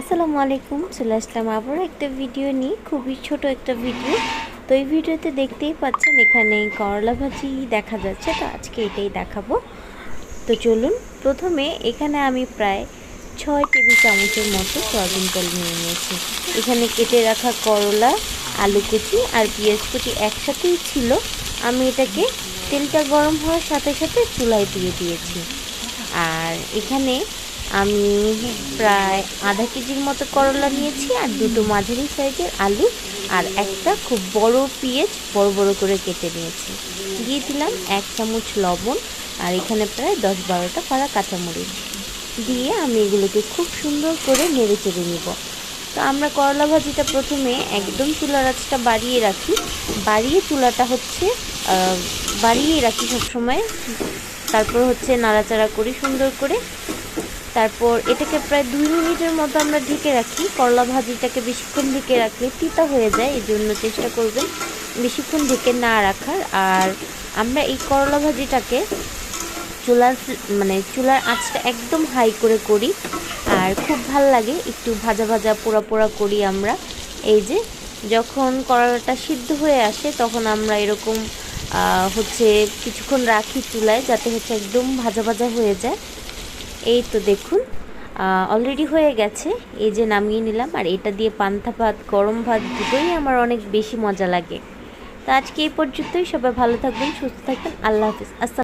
আসসালামু আলাইকুম, চলে আসলাম আবারও একটা ভিডিও নিয়ে, খুবই ছোট একটা ভিডিও। তো এই ভিডিওতে দেখতেই পাচ্ছেন, এখানে করলা ভাজি দেখা যাচ্ছে, তো আজকে এটাই দেখাবো। তো চলুন, প্রথমে এখানে আমি প্রায় ছয় টেবিল চামচের মতো সয়াবিন তেল নিয়ে নিয়েছি। এখানে কেটে রাখা করলা, আলু কুচি আর পেঁয়াজ কুচি একসাথেই ছিল। আমি এটাকে তেলটা গরম হওয়ার সাথে সাথে চুলায় দিয়ে দিয়েছি। আর এখানে আমি প্রায় আধা কেজির মতো করলা নিয়েছি আর দুটো মাঝারি সাইজের আলু আর একটা খুব বড় পেঁয়াজ বড় বড় করে কেটে নিয়েছি। দিয়ে দিলাম এক চামচ লবণ আর এখানে প্রায় দশ বারোটা পাড়া কাঁচামরিচ। দিয়ে আমি এগুলোকে খুব সুন্দর করে নেড়ে চেড়ে নিব। তো আমরা করলা ভাজিটা প্রথমে একদম চুলার আঁচটা বাড়িয়ে রাখি। বাড়িয়ে চুলাটা হচ্ছে বাড়িয়ে রাখি সবসময়। তারপর হচ্ছে নাড়াচাড়া করি সুন্দর করে তারপর এটাকে প্রায় দুই মিনিটের মতো আমরা ঢেকে রাখি। করলা ভাজিটাকে বেশিক্ষণ ঢেকে রাখলে তিতা হয়ে যায় এই জন্য চেষ্টা করবেন বেশিক্ষণ ঢেকে না রাখার। আর আমরা এই করলা ভাজিটাকে চুলার মানে চুলার আঁচটা একদম হাই করে করি। আর খুব ভালো লাগে, একটু ভাজা ভাজা পোড়া পোড়া করি আমরা। এই যে, যখন করলাটা সিদ্ধ হয়ে আসে, তখন আমরা এরকম হচ্ছে কিছুক্ষণ রাখি চুলায়, যাতে হচ্ছে একদম ভাজা ভাজা হয়ে যায়। এই তো দেখুন অলরেডি হয়ে গেছে। এই যে নামিয়ে নিলাম, আর এটা দিয়ে পান্থা ভাত, গরম ভাত দুটোই আমার অনেক বেশি মজা লাগে। তো আজকে এই পর্যন্তই, সবাই ভালো থাকবেন, সুস্থ থাকবেন, আল্লাহ হাফিজ। আসসালাম